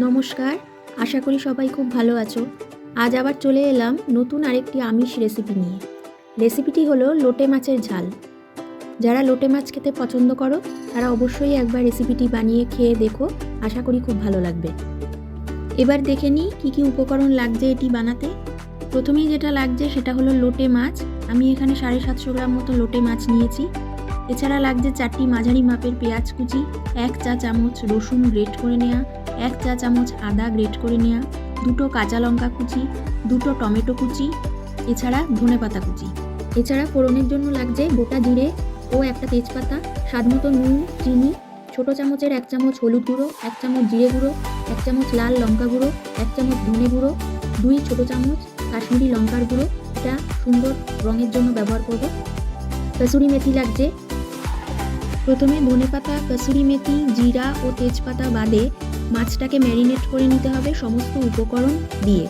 নমস্কার, আশা করি সবাই খুব ভালো আছো। আজ আবার চলে এলাম নতুন আরেকটি আমিষ রেসিপি নিয়ে। রেসিপিটি হলো লোটে মাছের ঝাল। যারা লোটে মাছ খেতে পছন্দ করো, তারা অবশ্যই একবার রেসিপিটি বানিয়ে খেয়ে দেখো, আশা করি খুব ভালো লাগবে। এবার দেখে নিই কী কী উপকরণ লাগছে এটি বানাতে। প্রথমেই যেটা লাগছে সেটা হলো লোটে মাছ। আমি এখানে সাড়ে সাতশো গ্রাম মতো লোটে মাছ নিয়েছি। এছাড়া লাগছে চারটি মাঝারি মাপের পেঁয়াজ কুচি, এক চা চামচ রসুন গ্রেট করে নেওয়া এক চা চামচ আদা গ্রেট করে নেওয়া দুটো কাঁচা লঙ্কা কুচি, দুটো টমেটো কুচি, এছাড়া ধনে পাতা কুচি। এছাড়া ফোড়নের জন্য লাগছে গোটা জিরে ও একটা তেজপাতা, স্বাদ মতো নুন, চিনি, ছোটো চামচের এক চামচ হলুদ গুঁড়ো, এক চামচ জিরে গুঁড়ো, এক চামচ লাল লঙ্কা গুঁড়ো, এক চামচ ধনে গুঁড়ো, দুই ছোটো চামচ কাশ্মীরি লঙ্কার গুঁড়ো, এটা সুন্দর রঙের জন্য ব্যবহার করব। কসুরি মেথি লাগছে। প্রথমে ধনেপাতা কসুরি মেথি, জিরা ও তেজপাতা বাদে মাছটাকে ম্যারিনেট করে নিতে হবে সমস্ত উপকরণ দিয়ে।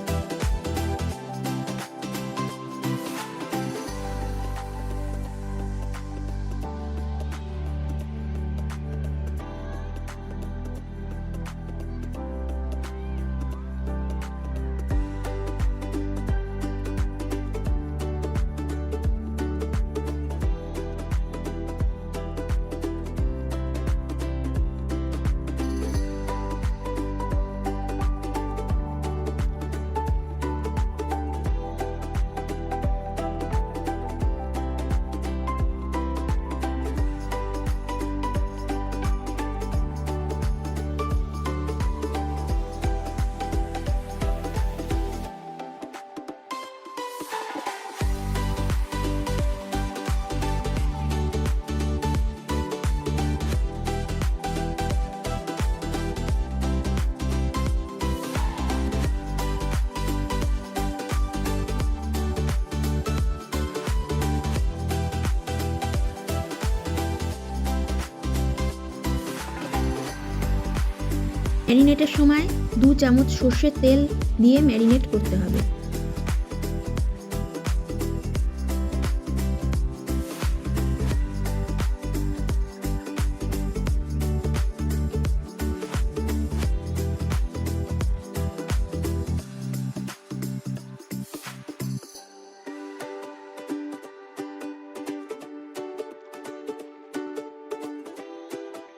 ম্যারিনেটের সময় দু চামচ সর্ষের তেল দিয়ে ম্যারিনেট করতে হবে।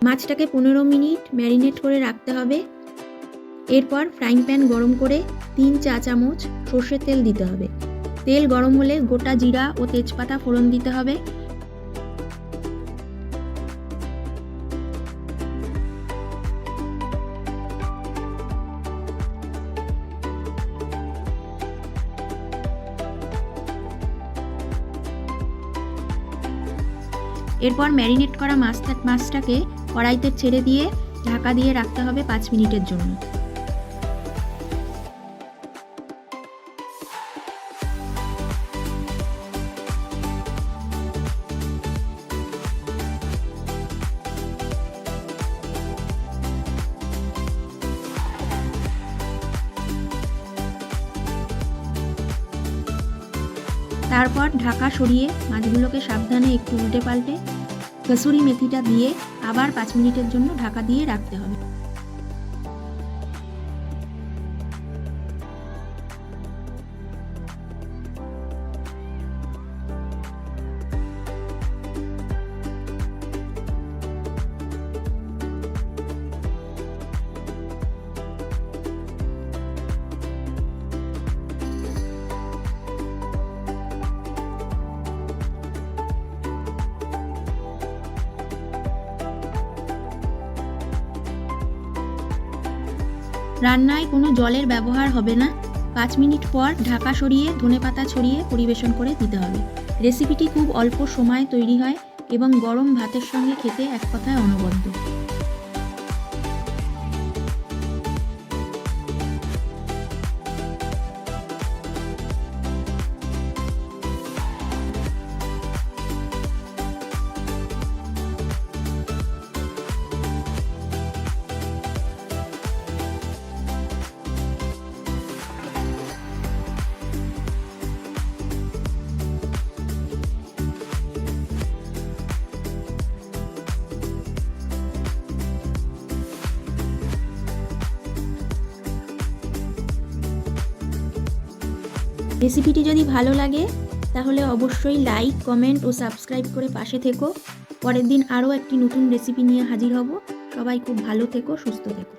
মাছটাকে পনেরো মিনিট ম্যারিনেট করে রাখতে হবে। এরপর ফ্রাইং প্যান গরম করে তিন চা চামচ সর্ষের তেল দিতে হবে। তেল গরম হলে গোটা জিরা ও তেজপাতা ফোড়ন দিতে হবে। এরপর ম্যারিনেট করা মাছটা মাছটাকে কড়াইতে ছেড়ে দিয়ে ঢাকা দিয়ে রাখতে হবে পাঁচ মিনিটের জন্য। তারপর ঢাকা সরিয়ে মাছগুলোকে সাবধানে একটু উল্টে পাল্টে কসুরি মেথিটা দিয়ে আবার পাঁচ মিনিটের জন্য ঢাকা দিয়ে রাখতে হবে। রান্নায় কোনো জলের ব্যবহার হবে না। পাঁচ মিনিট পর ঢাকা সরিয়ে ধনে পাতা ছড়িয়ে পরিবেশন করে দিতে হবে। রেসিপিটি খুব অল্প সময়ে তৈরি হয় এবং গরম ভাতের সঙ্গে খেতে এক কথায় অনবদ্য। রেসিপিটি যদি ভালো লাগে, তাহলে অবশ্যই লাইক কমেন্ট ও সাবস্ক্রাইব করে পাশে থেকো। পরের দিন আরও একটি নতুন রেসিপি নিয়ে হাজির হব। সবাই খুব ভালো থেকো, সুস্থ থেকো।